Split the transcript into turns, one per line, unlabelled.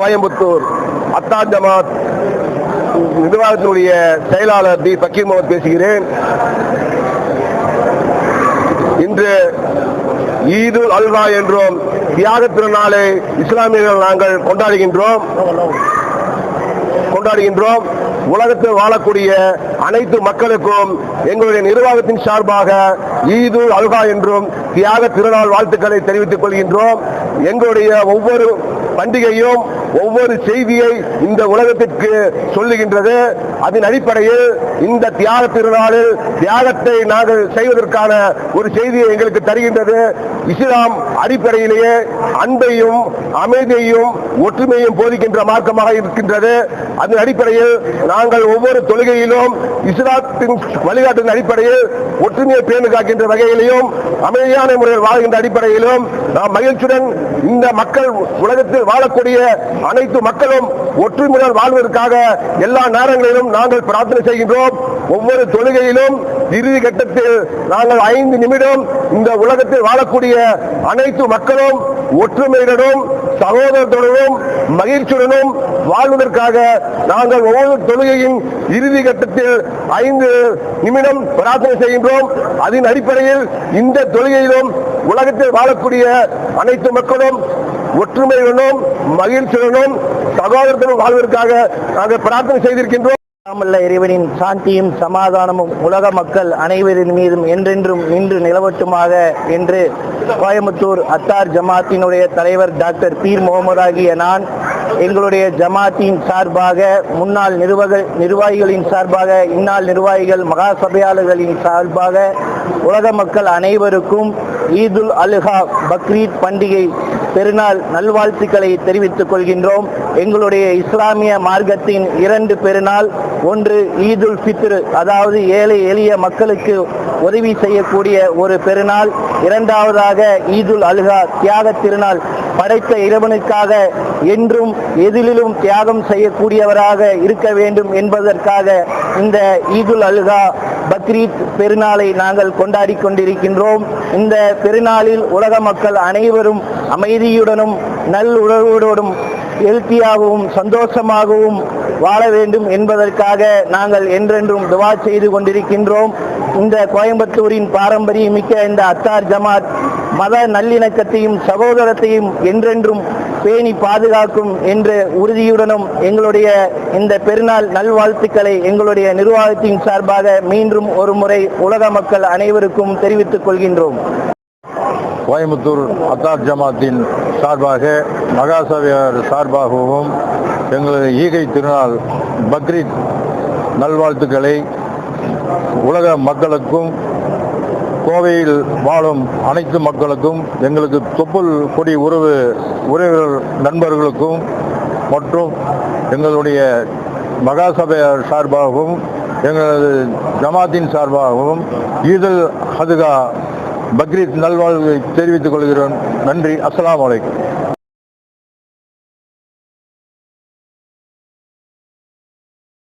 கோயம்புத்தூர் அத்தா ஜமாத் நிர்வாகத்தினுடைய செயலாளர் டி. பக்கீர் முகமது பேசுகிறேன். இன்று ஈதுல் அல்வா என்றும் தியாக திருநாளை இஸ்லாமியர்கள் நாங்கள் கொண்டாடுகின்றோம். கொண்டாடுகின்றோம். உலகத்தில் வாழக்கூடிய அனைத்து மக்களுக்கும் எங்களுடைய நிர்வாகத்தின் சார்பாக ஈது அல்கா என்றும் தியாக திருநாள் வாழ்த்துக்களை தெரிவித்துக் கொள்கின்றோம். எங்களுடைய ஒவ்வொரு பண்டிகையும் ஒவ்வொரு செய்தியை இந்த உலகத்திற்கு சொல்லுகின்றது. அதன் அடிப்படையில் இந்த தியாக திருநாளில் தியாகத்தை நாங்கள் செய்வதற்கான ஒரு செய்தியை எங்களுக்கு தருகின்றது. இஸ்லாம் அடிப்படையிலேயே அன்பையும் அமைதியையும் ஒற்றுமையும் போதிக்கின்ற மார்க்கமாக இருக்கின்றது. அதன் அடிப்படையில் நாங்கள் ஒவ்வொரு தொழுகையிலும் இஸ்லாத்தின் வழிகாட்டின் அடிப்படையில் ஒற்றுமையை பேணு காக்கின்ற வகையிலும் அமைதியான முறையில் வாழ்கின்ற அடிப்படையிலும் நாம் மகிழ்ச்சியுடன் இந்த மக்கள் உலகத்தில் வாழக்கூடிய அனைத்து மக்களும் ஒற்றுமையுடன் வாழ்வதற்காக எல்லா நேரங்களிலும் நாங்கள் பிரார்த்தனை செய்கின்றோம். ஒவ்வொரு தொழுகையிலும் இறுதி கட்டத்தில் நாங்கள் ஐந்து நிமிடம் இந்த உலகத்தில் வாழக்கூடிய அனைத்து மக்களும் ஒற்றுமையுடனும் சகோதரத்துடனும் மகிழ்ச்சியுடனும் வாழ்வதற்காக நாங்கள் ஒவ்வொரு தொழுகையின் இறுதி கட்டத்தில் ஐந்து நிமிடம் பிரார்த்தனை செய்கின்றோம். அதன் அடிப்படையில் இந்த தொழுகையிலும் உலகத்தில் வாழக்கூடிய அனைத்து மக்களும் ஒற்றுமையுடனும் மகிழ்ச்சியுடனும் சகோதரத்துடன் வாழ்வதற்காக நாங்கள் பிரார்த்தனை செய்திருக்கின்றோம்.
நாமல்ல இறைவனின் சாந்தியும் சமாதானமும் உலக மக்கள் அனைவரின் மீதும் என்றென்றும் நின்று நிலவட்டுமாக என்று கோயம்புத்தூர் அத்தார் ஜமாத்தினுடைய தலைவர் டாக்டர் பீர் முகமது ஆகிய நான் எங்களுடைய ஜமாத்தின் சார்பாக முன்னாள் நிர்வாக நிர்வாகிகளின் சார்பாக இந்நாள் நிர்வாகிகள் மகா சபையாளர்களின் சார்பாக உலக மக்கள் அனைவருக்கும் ஈதுல் அல்ஹா பக்ரீத் பண்டிகை பெருநாள் நல்வாழ்த்துக்களை தெரிவித்துக் கொள்கின்றோம். எங்களுடைய இஸ்லாமிய மார்க்கத்தின் இரண்டு பெருநாள் ஒன்று ஈதுல் பித்ரு அதாவது ஏழை எளிய மக்களுக்கு உதவி செய்யக்கூடிய ஒரு பெருநாள். இரண்டாவதாக ஈதுல் அல்ஹா தியாக திருநாள். படைத்த இறைவனுக்காக என்றும் எதிலும் தியாகம் செய்யக்கூடியவராக இருக்க வேண்டும் என்பதற்காக இந்த ஈதுல் அல்ஹா பக்ரீத் பெருநாளை நாங்கள் கொண்டாடி கொண்டிருக்கின்றோம். இந்த பெருநாளில் உலக மக்கள் அனைவரும் அமைதியுடனும் நல்லுறவோடும் எழுத்தியாகவும் சந்தோஷமாகவும் வாழ வேண்டும் என்பதற்காக நாங்கள் என்றென்றும் துவா செய்து கொண்டிருக்கின்றோம். இந்த கோயம்புத்தூரின் பாரம்பரியம் மிக்க இந்த அத்தார் ஜமாத் மத நல்லிணக்கத்தையும் சகோதரத்தையும் என்றென்றும் பேணி பாதுகாக்கும் என்ற உறுதியுடனும் எங்களுடைய இந்த பெருநாள் நல்வாழ்த்துக்களை எங்களுடைய நிர்வாகத்தின் சார்பாக மீண்டும் ஒரு முறை உலக மக்கள் அனைவருக்கும் தெரிவித்துக் கொள்கின்றோம்.
கோயம்புத்தூர் அத்தார் ஜமாத்தின் சார்பாக மகாசபையார் சார்பாகவும் எங்களது ஈகை திருநாள் பக்ரீத் நல்வாழ்த்துக்களை உலக மக்களுக்கும் கோவையில் வாழும் அனைத்து மக்களுக்கும் எங்களுக்கு தொப்புள் கொடி உறவு உறவினர் நண்பர்களுக்கும் மற்றும் எங்களுடைய மகாசபையார் சார்பாகவும் எங்களது ஜமாத்தின் சார்பாகவும் ஈதல் ஹதுகா பக்ரீத் நல்வாழ்வை தெரிவித்துக் கொள்கிறோம். நன்றி. அஸ்லாம் வலைக்கம்